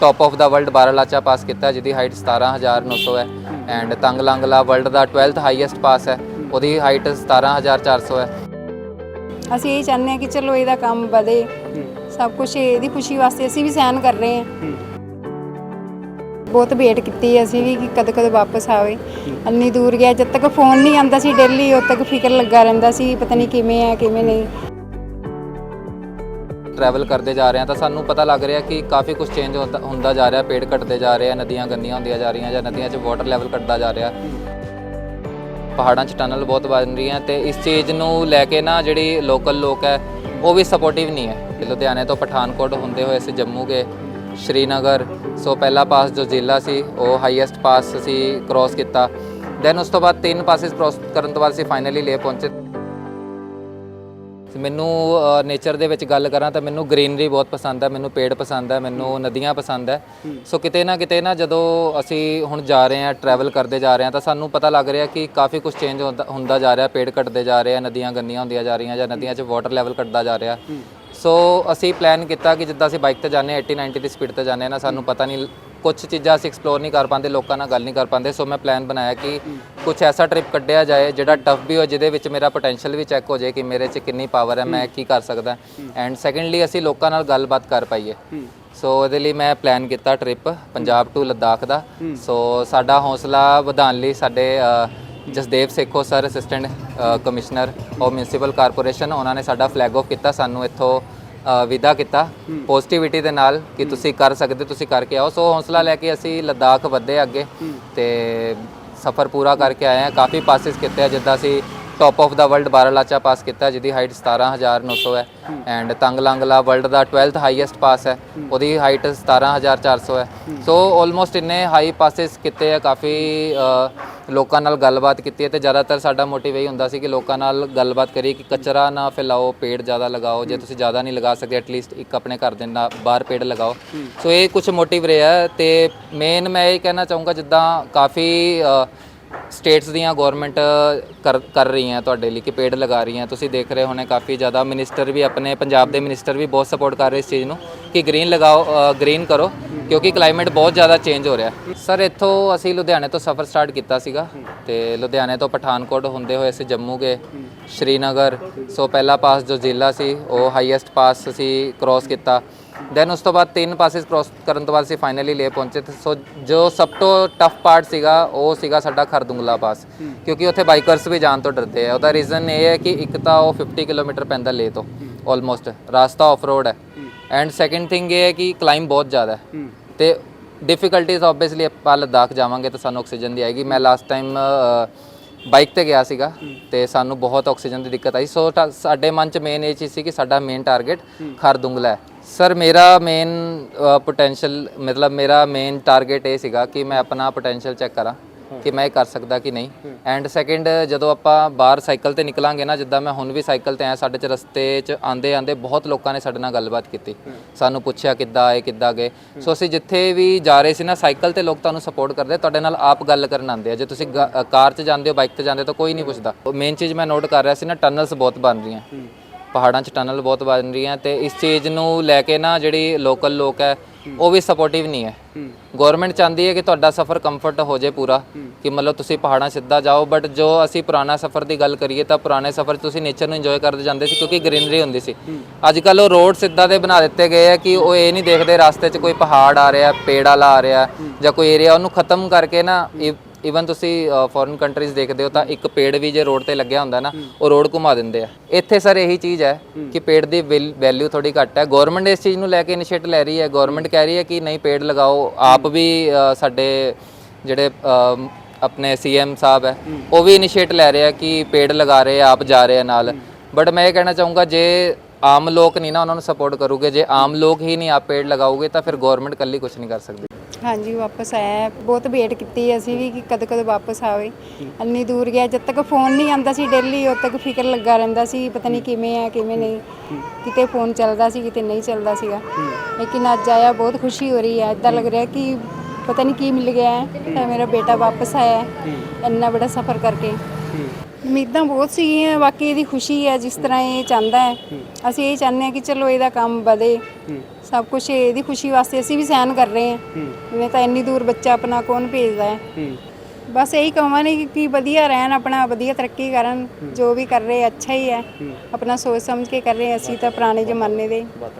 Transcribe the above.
Top of the world Baralacha pass ਕੀਤਾ, ਜਿਹਦੀ height 17900 ਹੈ। ਐਂਡ ਤੰਗ ਵਰਲਡ ਦਾ 12th ਹਾਈਐਸਟ ਪਾਸ ਹੈ। ਉਹਦੀ ਹਾਈਟ 17400 ਹੈ। ਅਸੀਂ ਇਹ ਚਾਹੁੰਦੇ ਹਾਂ ਕਿ ਚਲੋ ਇਹਦਾ ਕੰਮ ਵਧੇ। ਸਭ ਕੁਝ ਇਹਦੀ ਖੁਸ਼ੀ ਵਾਸਤੇ ਅਸੀਂ ਵੀ ਸਹਿਨ ਕਰ ਰਹੇ ਹਾਂ। ਬਹੁਤ ਵੇਟ ਕੀਤੀ ਅਸੀਂ ਵੀ ਕਿ ਕਦ ਕਦ ਵਾਪਸ ਆਵੇ। ਅੰਨੀ ਦੂਰ ਗਿਆ, ਜਦ ਤੱਕ ਫੋਨ ਨਹੀਂ ਆਉਂਦਾ ਸੀ ਡੇਲੀ ਉਦ ਤੱਕ ਫਿਕਰ ਲੱਗਾ ਰਹਿੰਦਾ ਸੀ, ਪਤਾ ਨਹੀਂ ਕਿਵੇਂ ਹੈ, ਕਿਵੇਂ ਨਹੀਂ। ਟਰੈਵਲ ਕਰਦੇ ਜਾ ਰਹੇ ਹਾਂ ਤਾਂ ਸਾਨੂੰ ਪਤਾ ਲੱਗ ਰਿਹਾ ਕਿ ਕਾਫੀ ਕੁਝ ਚੇਂਜ ਹੁੰਦਾ ਜਾ ਰਿਹਾ, ਪੇੜ ਘਟਦੇ ਜਾ ਰਹੇ ਆ, ਨਦੀਆਂ ਗੰਦੀਆਂ ਹੁੰਦੀਆਂ ਜਾ ਰਹੀਆਂ ਜਾਂ ਨਦੀਆਂ 'ਚ ਵਾਟਰ ਲੈਵਲ ਘਟਦਾ ਜਾ ਰਿਹਾ। ਪਹਾੜਾਂ 'ਚ ਟਨਲ ਬਹੁਤ ਬਣ ਰਹੀਆਂ ਤੇ ਇਸ ਚੀਜ਼ ਨੂੰ ਲੈ ਕੇ ਨਾ ਜਿਹੜੀ ਲੋਕਲ ਲੋਕ ਹੈ, ਉਹ ਵੀ ਸਪੋਰਟਿਵ ਨਹੀਂ ਹੈ। ਲੁਧਿਆਣੇ ਤੋਂ ਪਠਾਨਕੋਟ ਹੁੰਦੇ ਹੋਏ ਅਸੀਂ ਜੰਮੂ ਗਏ, ਸ਼੍ਰੀਨਗਰ, ਸੋ ਪਹਿਲਾ ਪਾਸ ਜੋ ਜ਼ਿਲ੍ਹਾ ਸੀ, ਉਹ ਹਾਈਐਸਟ ਪਾਸ ਅਸੀਂ ਕ੍ਰੋਸ ਕੀਤਾ। ਦੈਨ ਉਸ ਤੋਂ ਬਾਅਦ ਤਿੰਨ ਪਾਸਿਸ ਕ੍ਰੋਸ ਕਰਨ ਤੋਂ ਬਾਅਦ ਅਸੀਂ ਫਾਈਨਲੀ ਲੇ ਪਹੁੰਚੇ। ਮੈਨੂੰ ਨੇਚਰ ਦੇ ਵਿੱਚ ਗੱਲ ਕਰਾਂ ਤਾਂ ਮੈਨੂੰ ਗ੍ਰੀਨਰੀ ਬਹੁਤ ਪਸੰਦ ਹੈ ਮੈਨੂੰ ਪੇੜ ਪਸੰਦ ਹੈ ਮੈਨੂੰ ਨਦੀਆਂ ਪਸੰਦ ਹੈ। ਸੋ ਕਿਤੇ ਨਾ ਕਿਤੇ ਨਾ ਜਦੋਂ ਅਸੀਂ ਹੁਣ ਜਾ ਰਹੇ ਹਾਂ ਟਰੈਵਲ ਕਰਦੇ ਜਾ ਰਹੇ ਹਾਂ ਤਾਂ ਸਾਨੂੰ ਪਤਾ ਲੱਗ ਰਿਹਾ ਕਿ ਕਾਫੀ ਕੁਝ ਚੇਂਜ ਹੁੰਦਾ ਜਾ ਰਿਹਾ ਪੇੜ ਘਟਦੇ ਜਾ ਰਹੇ ਆ ਨਦੀਆਂ ਗੰਦੀਆਂ ਹੁੰਦੀਆਂ ਜਾ ਰਹੀਆਂ ਜਾਂ ਨਦੀਆਂ 'ਚ ਵਾਟਰ ਲੈਵਲ ਘਟਦਾ ਜਾ ਰਿਹਾ। ਸੋ ਅਸੀਂ ਪਲਾਨ ਕੀਤਾ ਕਿ ਜਿੱਦਾਂ ਅਸੀਂ ਬਾਈਕ ਤੇ ਜਾਂਦੇ ਹਾਂ 80 90 ਦੀ ਸਪੀਡ ਤੇ ਜਾਂਦੇ ਹਾਂ ਨਾ ਸਾਨੂੰ ਪਤਾ ਨਹੀਂ ਕੁਝ ਚੀਜ਼ਾਂ ਅਸੀਂ ਐਕਸਪਲੋਰ ਨਹੀਂ ਕਰ ਪਾਉਂਦੇ ਲੋਕਾਂ ਨਾਲ ਗੱਲ ਨਹੀਂ ਕਰ ਪਾਉਂਦੇ ਸੋ ਮੈਂ ਪਲਾਨ ਬਣਾਇਆ ਕਿ ਕੁਝ ਐਸਾ ਟ੍ਰਿਪ ਕੱਢਿਆ ਜਾਏ ਜਿਹੜਾ ਟਫ ਵੀ ਹੋ ਜਿਹਦੇ ਵਿੱਚ ਮੇਰਾ ਪੋਟੈਂਸ਼ੀਅਲ ਵੀ ਚੈੱਕ ਹੋ ਜਾਏ ਕਿ ਮੇਰੇ 'ਚ ਕਿੰਨੀ ਪਾਵਰ ਹੈ ਮੈਂ ਕੀ ਕਰ ਸਕਦਾ। ਐਂਡ ਸੈਕੰਡਲੀ ਅਸੀਂ ਲੋਕਾਂ ਨਾਲ ਗੱਲਬਾਤ ਕਰ ਪਾਈਏ। ਸੋ ਇਹਦੇ ਲਈ ਮੈਂ ਪਲਾਨ ਕੀਤਾ ਟ੍ਰਿਪ ਪੰਜਾਬ ਟੂ ਲੱਦਾਖ ਦਾ। ਸੋ ਸਾਡਾ ਹੌਸਲਾ ਵਧਾਉਣ ਲਈ ਸਾਡੇ Jasdev Sekhon sir assistant commissioner of municipal corporation ਉਹਨਾਂ ਨੇ ਸਾਡਾ ਫਲੈਗ ਆਫ ਕੀਤਾ ਸਾਨੂੰ ਇੱਥੋਂ ਵਿਦਾ ਕੀਤਾ। ਪੋਜ਼ਿਟਿਵਿਟੀ ਦੇ ਨਾਲ ਕਿ ਤੁਸੀਂ ਕਰ ਸਕਦੇ ਤੁਸੀਂ ਕਰਕੇ ਆਓ। ਸੋ ਹੌਸਲਾ ਲੈ ਕੇ ਅਸੀਂ ਲੱਦਾਖ ਵਧੇ ਅੱਗੇ ਤੇ ਸਫ਼ਰ ਪੂਰਾ ਕਰਕੇ ਆਏ ਹਾਂ। ਕਾਫੀ ਪਾਸਿਸ ਕੀਤੇ ਆ ਜਿੱਦਾਂ ਅਸੀਂ top of the world Baralacha pass ਕੀਤਾ ਜਿਹਦੀ ਹਾਈਟ 17900 ਹੈ ਐਂਡ ਤੰਗ ਲੰਗਲਾ ਵਰਲਡ ਦਾ 12th ਹਾਈਐਸਟ ਪਾਸ ਹੈ ਉਹਦੀ ਹਾਈਟ 17400 ਹੈ। ਸੋ ਆਲਮੋਸਟ ਇੰਨੇ ਹਾਈ ਪਾਸਿਸ ਕੀਤੇ ਆ ਕਾਫੀ ਲੋਕਾਂ ਨਾਲ ਗੱਲਬਾਤ ਕੀਤੀ ਹੈ ਤੇ ਜ਼ਿਆਦਾਤਰ ਸਾਡਾ ਮੋਟਿਵ ਇਹ ਹੁੰਦਾ ਸੀ ਕਿ ਲੋਕਾਂ ਨਾਲ ਗੱਲਬਾਤ ਕਰੀਏ ਕਿ ਕਚਰਾ ਨਾ ਫੈਲਾਓ ਪੇੜ ਜ਼ਿਆਦਾ ਲਗਾਓ ਜੇ ਤੁਸੀਂ ਜ਼ਿਆਦਾ ਨਹੀਂ ਲਗਾ ਸਕਦੇ ਐਟਲੀਸਟ ਇੱਕ ਆਪਣੇ ਘਰ ਦੇ ਨਾਲ ਬਾਹਰ ਪੇੜ ਲਗਾਓ। ਸੋ ਇਹ ਕੁਝ ਮੋਟਿਵ ਰਿਹਾ ਤੇ ਮੇਨ ਮੈਂ ਇਹ ਕਹਿਣਾ ਚਾਹੂੰਗਾ ਜਿੱਦਾਂ ਕਾਫੀ ਸਟੇਟਸ ਦੀਆਂ ਗਵਰਨਮੈਂਟ ਕਰ ਕਰ ਰਹੀਆਂ ਤੁਹਾਡੇ ਲਈ ਕਿ ਪੇੜ ਲਗਾ ਰਹੀਆਂ। ਤੁਸੀਂ ਦੇਖ ਰਹੇ ਹੋਣੇ ਕਾਫੀ ਜ਼ਿਆਦਾ ਮਿਨਿਸਟਰ ਵੀ ਆਪਣੇ ਪੰਜਾਬ ਦੇ ਮਿਨਿਸਟਰ ਵੀ ਬਹੁਤ ਸਪੋਰਟ ਕਰ ਰਹੇ ਇਸ ਚੀਜ਼ ਨੂੰ ਕਿ ਗ੍ਰੀਨ ਲਗਾਓ ਗ੍ਰੀਨ ਕਰੋ ਕਿਉਂਕਿ ਕਲਾਈਮੇਟ ਬਹੁਤ ਜ਼ਿਆਦਾ ਚੇਂਜ ਹੋ ਰਿਹਾ। ਸਰ ਇੱਥੋਂ ਅਸੀਂ ਲੁਧਿਆਣੇ ਤੋਂ ਸਫ਼ਰ ਸਟਾਰਟ ਕੀਤਾ ਸੀਗਾ ਤੇ ਲੁਧਿਆਣੇ ਤੋਂ ਪਠਾਨਕੋਟ ਹੁੰਦੇ ਹੋਏ ਅਸੀਂ ਜੰਮੂ ਗਏ, ਸ਼੍ਰੀਨਗਰ। ਸੋ ਪਹਿਲਾ ਪਾਸ ਜੋ ਜ਼ਿਲ੍ਹਾ ਸੀ, ਉਹ ਹਾਈਐਸਟ ਪਾਸ ਅਸੀਂ ਕ੍ਰੋਸ ਕੀਤਾ। ਦੈਨ ਉਸ ਤੋਂ ਬਾਅਦ ਤਿੰਨ ਪਾਸਿਸ ਕ੍ਰੋਸ ਕਰਨ ਤੋਂ ਬਾਅਦ ਅਸੀਂ ਫਾਈਨਲੀ ਲੇਹ ਪਹੁੰਚੇ ਤੇ ਸੋ ਜੋ ਸਭ ਤੋਂ ਟਫ ਪਾਰਟ ਸੀਗਾ, ਉਹ ਸੀਗਾ ਸਾਡਾ ਖਰਦੁੰਗਲਾ ਪਾਸ ਕਿਉਂਕਿ ਉੱਥੇ ਬਾਈਕਰਸ ਵੀ ਜਾਣ ਤੋਂ ਡਰਦੇ ਆ। ਉਹਦਾ ਰੀਜ਼ਨ ਇਹ ਹੈ ਕਿ ਇੱਕ ਤਾਂ ਉਹ 50 ਕਿਲੋਮੀਟਰ ਪੈਂਦਾ ਲੇਹ ਤੋਂ ਆਲਮੋਸਟ ਰਾਸਤਾ ਆਫ ਰੋਡ ਹੈ। ਐਂਡ ਸੈਕੰਡ ਥਿੰਗ ਇਹ ਹੈ ਕਿ ਕਲਾਈਮ ਬਹੁਤ ਜ਼ਿਆਦਾ ਹੈ। ਤੇ ਡਿਫਿਕਲਟੀਜ਼ ਆਬਵੀਅਸਲੀ ਆਪਾਂ ਲੱਦਾਖ ਜਾਵਾਂਗੇ ਤਾਂ ਸਾਨੂੰ ਆਕਸੀਜਨ ਦੀ ਆਏਗੀ। ਮੈਂ ਲਾਸਟ ਟਾਈਮ ਬਾਈਕ ਤੇ ਗਿਆ ਸੀਗਾ ਤੇ ਸਾਨੂੰ ਬਹੁਤ ਆਕਸੀਜਨ ਦੀ ਦਿੱਕਤ ਆਈ। ਸੋ ਸਾਡੇ ਮਨ ਚ ਮੇਨ ਇਹ ਚੀਜ਼ ਸੀ ਕਿ ਸਾਡਾ ਮੇਨ ਟਾਰਗੇਟ ਖਰਦੁੰਗਲਾ ਹੈ। ਸਰ ਮੇਰਾ ਮੇਨ ਪੋਟੈਂਸ਼ੀਅਲ ਮਤਲਬ ਮੇਰਾ ਮੇਨ ਟਾਰਗੇਟ ਇਹ ਸੀਗਾ ਕਿ ਮੈਂ ਆਪਣਾ ਪੋਟੈਂਸ਼ੀਅਲ ਚੈੱਕ ਕਰਾਂ ਕਿ ਮੈਂ ਇਹ ਕਰ ਸਕਦਾ ਕਿ ਨਹੀਂ। ਐਂਡ ਸੈਕਿੰਡ ਜਦੋਂ ਆਪਾਂ ਬਾਹਰ ਸਾਈਕਲ ਤੇ ਨਿਕਲਾਂਗੇ ਨਾ ਜਿੱਦਾਂ ਮੈਂ ਹੁਣ ਵੀ ਸਾਈਕਲ ਤੇ ਆਇਆ ਸਾਡੇ ਚ ਰਸਤੇ ਚ ਆਂਦੇ ਆਂਦੇ ਬਹੁਤ ਲੋਕਾਂ ਨੇ ਸਾਡੇ ਨਾਲ ਗੱਲਬਾਤ ਕੀਤੀ। ਸਾਨੂੰ ਪੁੱਛਿਆ ਕਿੱਦਾਂ ਆਏ ਕਿੱਦਾਂ ਗਏ। ਸੋ ਅਸੀਂ ਜਿੱਥੇ ਵੀ ਜਾ ਰਹੇ ਸੀ ਨਾ ਸਾਈਕਲ ਤੇ ਲੋਕ ਤੁਹਾਨੂੰ ਸਪੋਰਟ ਕਰਦੇ ਤੁਹਾਡੇ ਨਾਲ ਆਪ ਗੱਲ ਕਰਨ ਆਉਂਦੇ ਆ। ਜੇ ਤੁਸੀਂ ਕਾਰ 'ਚ ਜਾਂਦੇ ਹੋ ਬਾਈਕ ਤੇ ਜਾਂਦੇ ਹੋ ਤਾਂ ਕੋਈ ਨਹੀਂ ਪੁੱਛਦਾ। ਮੇਨ ਚੀਜ਼ ਮੈਂ ਨੋਟ ਕਰ ਰਿਹਾ ਸੀ ਨਾ ਟਨਲਸ ਬਹੁਤ ਬਣ ਰਹੀਆਂ। ਪਹਾੜਾਂ 'ਚ ਟਨਲ ਬਹੁਤ ਬਣ ਰਹੀਆਂ ਤੇ ਇਸ ਚੀਜ਼ ਨੂੰ ਲੈ ਕੇ ਨਾ ਜਿਹੜੀ ਲੋਕਲ ਲੋਕ ਹੈ ਉਹ ਵੀ ਸਪੋਰਟਿਵ ਨਹੀਂ ਹੈ। ਗਵਰਨਮੈਂਟ ਚਾਹੁੰਦੀ ਹੈ ਕਿ ਤੁਹਾਡਾ ਸਫ਼ਰ ਕੰਫਰਟ ਹੋ ਜਾਏ ਪੂਰਾ ਕਿ ਮਤਲਬ ਤੁਸੀਂ ਪਹਾੜਾਂ ਸਿੱਧਾ ਜਾਓ ਬਟ ਜੋ ਅਸੀਂ ਪੁਰਾਣਾ ਸਫ਼ਰ ਦੀ ਗੱਲ ਕਰੀਏ ਤਾਂ ਪੁਰਾਣੇ ਸਫ਼ਰ ਤੁਸੀਂ ਨੇਚਰ ਨੂੰ ਇੰਜੋਏ ਕਰਦੇ ਜਾਂਦੇ ਸੀ ਕਿਉਂਕਿ ਗ੍ਰੀਨਰੀ ਹੁੰਦੀ ਸੀ। ਅੱਜ ਕੱਲ ਉਹ ਰੋਡ ਸਿੱਧਾ ਦੇ ਬਣਾ ਦਿੱਤੇ ਗਏ ਆ ਕਿ ਉਹ ਇਹ ਨਹੀਂ ਦੇਖਦੇ ਰਸਤੇ 'ਚ ਕੋਈ ਪਹਾੜ ਆ ਰਿਹਾ ਪੇੜ ਵਾਲਾ ਆ ਰਿਹਾ ਜਾਂ ਕੋਈ ਏਰੀਆ ਉਹਨੂੰ ਖਤਮ ਕਰਕੇ ਨਾ ਇਵਨ ਤੁਸੀਂ ਫੋਰਨ ਕੰਟਰੀਜ਼ ਦੇਖਦੇ ਹੋ ਤਾਂ ਇੱਕ ਪੇੜ ਵੀ ਜੇ ਰੋਡ ਤੇ ਲੱਗਿਆ ਹੁੰਦਾ ਨਾ ਉਹ ਰੋਡ ਘੁਮਾ ਦਿੰਦੇ ਆ। ਇੱਥੇ ਸਰ ਇਹੀ ਚੀਜ਼ ਹੈ ਕਿ ਪੇੜ ਦੀ ਵੈਲਿਊ ਥੋੜੀ ਘੱਟ ਹੈ। ਗਵਰਨਮੈਂਟ ਇਸ ਚੀਜ਼ ਨੂੰ ਲੈ ਕੇ ਇਨੀਸ਼ੀਏਟ ਲੈ ਰਹੀ ਹੈ। ਗਵਰਨਮੈਂਟ ਕਹਿ ਰਹੀ ਹੈ ਕਿ ਨਹੀਂ ਪੇੜ ਲਗਾਓ। ਆਪ ਵੀ ਸਾਡੇ ਜਿਹੜੇ ਆਪਣੇ ਸੀਐਮ ਸਾਹਿਬ ਹੈ ਉਹ ਵੀ ਇਨੀਸ਼ੀਏਟ ਲੈ ਰਹੇ ਆ ਕਿ ਪੇੜ ਲਗਾ ਰਹੇ ਆ ਆਪ ਜਾ ਰਹੇ ਆ ਨਾਲ। ਬਟ ਮੈਂ ਇਹ ਕਹਿਣਾ ਚਾਹੂੰਗਾ ਜੇ ਆਮ ਲੋਕ ਨਹੀਂ ਨਾ ਉਹਨਾਂ ਨੂੰ ਸਪੋਰਟ ਕਰੂਗੇ ਜੇ ਆਮ ਲੋਕ ਹੀ ਨਹੀਂ ਆਪ ਪੇੜ ਲਗਾਉਗੇ ਤਾਂ ਫਿਰ ਗਵਰਨਮੈਂਟ ਕੱਲੀ ਕੁਝ ਨਹੀਂ ਕਰ ਸਕਦੀ। ਹਾਂਜੀ ਵਾਪਸ ਆਇਆ ਹੈ। ਬਹੁਤ ਵੇਟ ਕੀਤੀ ਅਸੀਂ ਵੀ ਕਿ ਕਦ ਕਦ ਵਾਪਸ ਆਵੇ। ਅੰਨੀ ਦੂਰ ਗਿਆ ਜਦ ਤੱਕ ਫੋਨ ਨਹੀਂ ਆਉਂਦਾ ਸੀ ਡੇਲੀ ਉਦ ਤੱਕ ਫਿਕਰ ਲੱਗਾ ਰਹਿੰਦਾ ਸੀ ਪਤਾ ਨਹੀਂ ਕਿਵੇਂ ਹੈ ਕਿਵੇਂ ਨਹੀਂ। ਕਿਤੇ ਫੋਨ ਚੱਲਦਾ ਸੀ ਕਿਤੇ ਨਹੀਂ ਚੱਲਦਾ ਸੀਗਾ। ਲੇਕਿਨ ਅੱਜ ਆਇਆ ਬਹੁਤ ਖੁਸ਼ੀ ਹੋ ਰਹੀ ਹੈ। ਇਦਾਂ ਲੱਗ ਰਿਹਾ ਕਿ ਪਤਾ ਨਹੀਂ ਕੀ ਮਿਲ ਗਿਆ ਹੈ ਤਾਂ ਮੇਰਾ ਬੇਟਾ ਵਾਪਸ ਆਇਆ ਹੈ। ਇੰਨਾ ਬੜਾ ਸਫ਼ਰ ਕਰਕੇ। ਉਮੀਦਾਂ ਬਹੁਤ ਸੀਗੀਆਂ, ਬਾਕੀ ਇਹਦੀ ਖੁਸ਼ੀ ਹੈ, ਜਿਸ ਤਰ੍ਹਾਂ ਇਹ ਚਾਹੁੰਦਾ ਹੈ। ਅਸੀਂ ਇਹ ਚਾਹੁੰਦੇ ਹਾਂ ਕਿ ਚਲੋ ਇਹਦਾ ਕੰਮ ਵਧੇ। ਸਭ ਕੁਝ ਇਹਦੀ ਖੁਸ਼ੀ ਵਾਸਤੇ ਅਸੀਂ ਵੀ ਸਹਿਨ ਕਰ ਰਹੇ ਹਾਂ। ਜਿਵੇਂ ਤਾਂ ਇੰਨੀ ਦੂਰ ਬੱਚਾ ਆਪਣਾ ਕੌਣ ਭੇਜਦਾ ਹੈ। ਬਸ ਇਹੀ ਕਹਾਂਗੇ ਕਿ ਕਿ ਵਧੀਆ ਰਹਿਣ, ਆਪਣਾ ਵਧੀਆ ਤਰੱਕੀ ਕਰਨ, ਜੋ ਵੀ ਕਰ ਰਹੇ, ਅੱਛਾ ਹੀ ਹੈ। ਆਪਣਾ ਸੋਚ ਸਮਝ ਕੇ ਕਰ ਰਹੇ, ਅਸੀਂ ਤਾਂ ਪੁਰਾਣੇ ਜ਼ਮਾਨੇ ਦੇ।